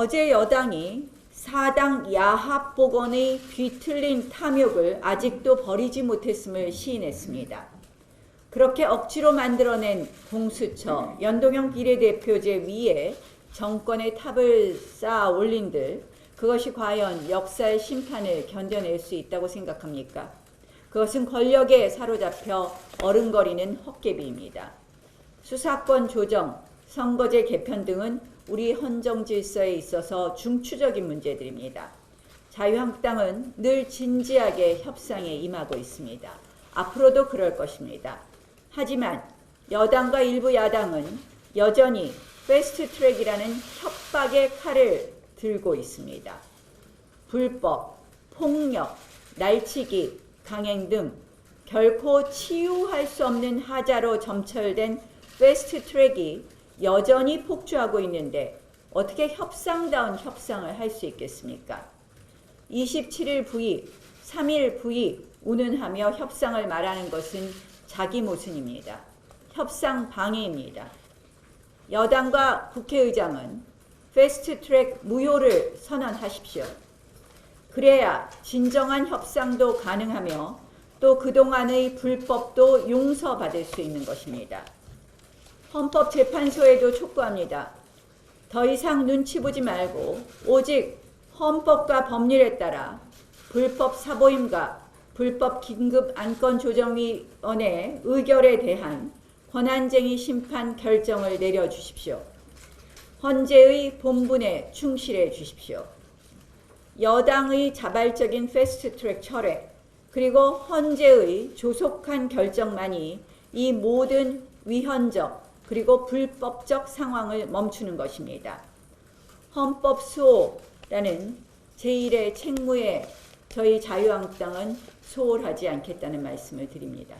어제 여당이 사당 야합 복원의 뒤틀린 탐욕을 아직도 버리지 못했음을 시인했습니다. 그렇게 억지로 만들어낸 공수처 연동형 비례대표제 위에 정권의 탑을 쌓아 올린들 그것이 과연 역사의 심판을 견뎌낼 수 있다고 생각합니까? 그것은 권력에 사로잡혀 어른거리는 헛개비입니다. 수사권 조정, 선거제 개편 등은 우리 헌정 질서에 있어서 중추적인 문제들입니다. 자유한국당은 늘 진지하게 협상에 임하고 있습니다. 앞으로도 그럴 것입니다. 하지만 여당과 일부 야당은 여전히 패스트 트랙이라는 협박의 칼을 들고 있습니다. 불법, 폭력, 날치기, 강행 등 결코 치유할 수 없는 하자로 점철된 패스트 트랙이 여전히 폭주하고 있는데 어떻게 협상다운 협상을 할 수 있겠습니까? 27일 부의, 3일 부의 운운하며 협상을 말하는 것은 자기 모순입니다. 협상 방해입니다. 여당과 국회의장은 패스트 트랙 무효를 선언하십시오. 그래야 진정한 협상도 가능하며 또 그동안의 불법도 용서받을 수 있는 것입니다. 헌법재판소에도 촉구합니다. 더 이상 눈치 보지 말고 오직 헌법과 법률에 따라 불법 사보임과 불법 긴급 안건 조정위원회 의결에 대한 권한쟁의 심판 결정을 내려 주십시오. 헌재의 본분에 충실해 주십시오. 여당의 자발적인 패스트트랙 철회 그리고 헌재의 조속한 결정만이 이 모든 위헌적 그리고 불법적 상황을 멈추는 것입니다. 헌법 수호라는 제1의 책무에 저희 자유한국당은 소홀하지 않겠다는 말씀을 드립니다.